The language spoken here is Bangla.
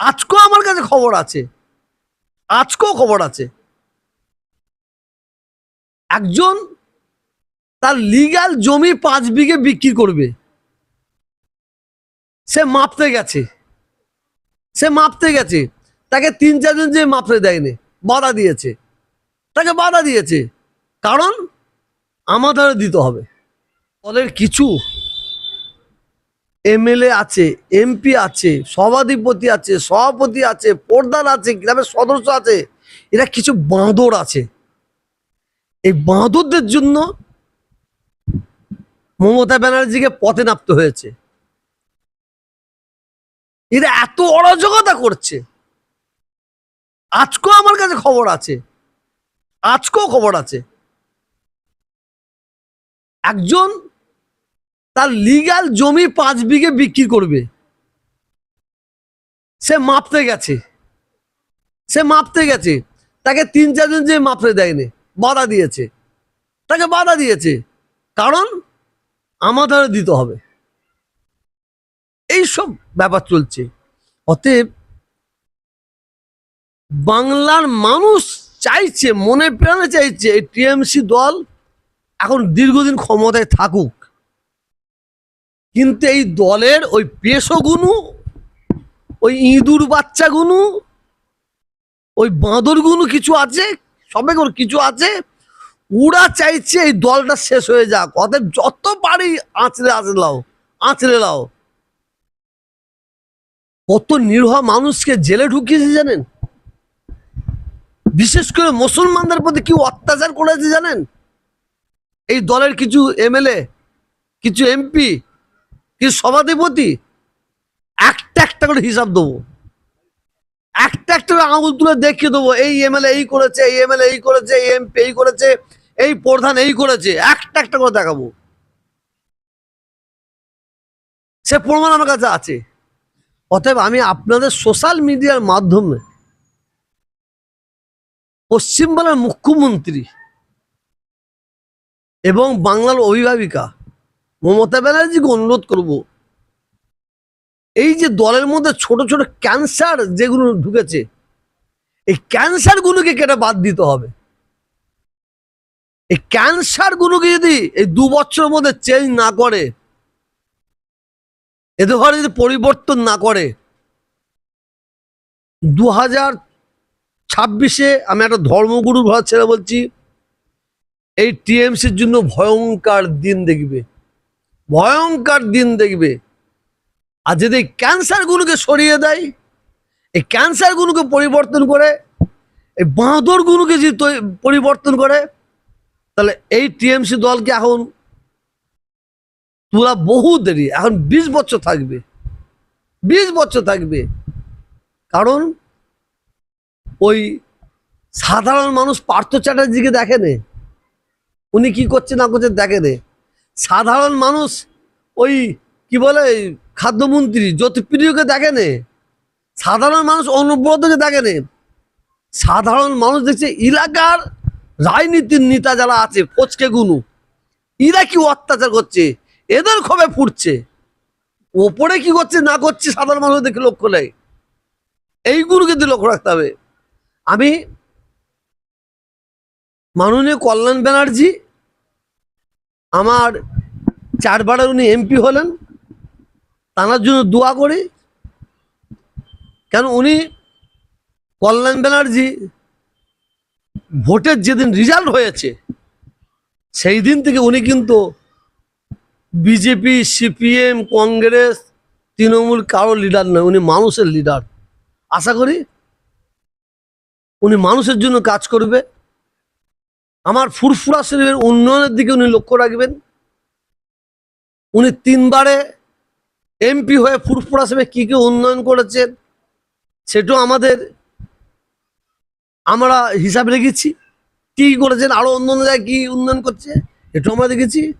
আজকেও আমার কাছে খবর আছে। আজকেও খবর আছে। একজন তার লিগাল জমি পাঁচ বিঘে বিক্রি করবে। সে মাপতে গেছে। সে মাপতে গেছে। তাকে তিন চারজন যে মাপতে দেয়নি, বাধা দিয়েছে। তাকে বাধা দিয়েছে। কারণ আমাদের দিতে হবে। দলের কিছু এমএলএ আছে এমপি আছে, সভাধিপতি আছে, সভাপতি আছে, প্রধান আছে, গ্রামের সদস্য আছে, এরা কিছু বাঁদর আছে। এই বাঁদরদের জন্য মমতা ব্যানার্জিকে পথে নামতে হয়েছে। এরা এত অরাজকতা করছে। আজকেও আমার কাছে খবর আছে। আজকেও খবর আছে। একজন তার লিগাল জমি পাঁচ বিঘে বিক্রি করবে। সে মাপতে গেছে। সে মাপতে গেছে। তাকে তিন চারজন যে মাপতে দেয়নি, বাধা দিয়েছে। তাকে বাধা দিয়েছে। কারণ আমাদের দিতে হবে। এই সব ব্যাপার চলছে। অতএব বাংলার মানুষ চাইছে, মনে প্রাণে চাইছে এই টিএমসি দল এখন দীর্ঘদিন ক্ষমতায় থাকুক। কিন্তু এই দলের ওই পেশগুনু, ওই ইঁদুর বাচ্চাগুনু, ওই বাঁদরগুনু কিছু আছে, সবে করে কিছু আছে, ওরা চাইছে এই দলটা শেষ হয়ে যাক। অতএব যত পারি আঁচড়ে আঁচড়ে লাও আঁচড়ে লাও। কত নিরহ মানুষকে জেলে ঢুকিয়েছে জানেন? বিশেষ করে মুসলমানদের প্রতি কি অত্যাচার করেছে জানেন? এই দলের কিছু এমএলএ, কিছু এমপি কিছু সভাধিপতি? একটা একটা করে হিসাব দেবো। একটা একটা করে আঙুল তুলে দেখিয়ে দেবো, এই এমএলএ এই করেছে, এই এমএলএ এই করেছে, এই এমপি এই করেছে, এই প্রধান এই করেছে, একটা একটা করে দেখাবো। সে প্রমাণ আমার কাছে আছে। অতএব আমি আপনাদের সোশ্যাল মিডিয়ার মাধ্যমে পশ্চিমবাংলার মুখ্যমন্ত্রী এবং বাংলার অভিভাবিকা মমতা ব্যানার্জিকে অনুরোধ করব। এই যে দলের মধ্যে ছোট ছোট ক্যান্সার যেগুলো ঢুকেছে, এই ক্যান্সারগুলোকে কেটে বাদ দিতে হবে। এই ক্যান্সারগুলোকে যদি এই দু বছরের মধ্যে চেঞ্জ না করে, এদের ঘরে যদি পরিবর্তন না করে দু হাজার ছাব্বিশে আমি একটা ধর্মগুরুর ঘর ছেড়ে বলছি, এই টিএমসির জন্য ভয়ঙ্কর দিন দেখবে। ভয়ঙ্কর দিন দেখবে। আর যদি এই ক্যান্সারগুলোকে সরিয়ে দেয়, এই ক্যান্সারগুলোকে পরিবর্তন করে, এই বাঁদরগুলোকে যদি পরিবর্তন করে, তাহলে এই টিএমসি দলকে এখন তোলা বহু দেরি। এখন বিশ বছর থাকবে। বিশ বছর থাকবে। কারণ ওই সাধারণ মানুষ পার্থ চ্যাটার্জিকে দেখেনে উনি কি করছে না করছে দেখেনে সাধারণ মানুষ, ওই কি বলে খাদ্যমন্ত্রী জ্যোতিপ্রিয়কে দেখেনে সাধারণ মানুষ, অনুব্রতকে দেখেনে সাধারণ মানুষ দেখছে, এলাকার রাজনীতির নেতা যারা আছে, ফচকে গুনু, এরা কি অত্যাচার করছে? এদের ক্ষোভে ফুটছে। ওপরে কি করছে, না করছে, সাধারণ মানুষ দেখে লক্ষ্য নেই। এইগুলোকে দিয়ে লক্ষ্য রাখতে হবে। আমি মাননীয় কল্যাণ ব্যানার্জি আমার চারবারে উনি এমপি হলেন, তার জন্য দোয়া করি। কেন উনি কল্যাণ ব্যানার্জি, ভোটের যেদিন রেজাল্ট হয়েছে, সেই দিন থেকে উনি কিন্তু বিজেপি, সিপিএম, কংগ্রেস, তৃণমূল কারও লিডার নয়, উনি মানুষের লিডার আশা করি উনি মানুষের জন্য কাজ করবে। আমার ফুরফুরা শরীফের উন্নয়নের দিকে উনি লক্ষ্য রাখবেন। উনি তিনবারে এমপি হয়ে ফুরফুরা শরীফে কী কী উন্নয়ন করেছেন, সেটাও আমাদের, আমরা হিসাব রেখেছি। কী করেছেন আরও অন্য অন্য জায়গায় কী উন্নয়ন করছে এটাও আমরা দেখেছি।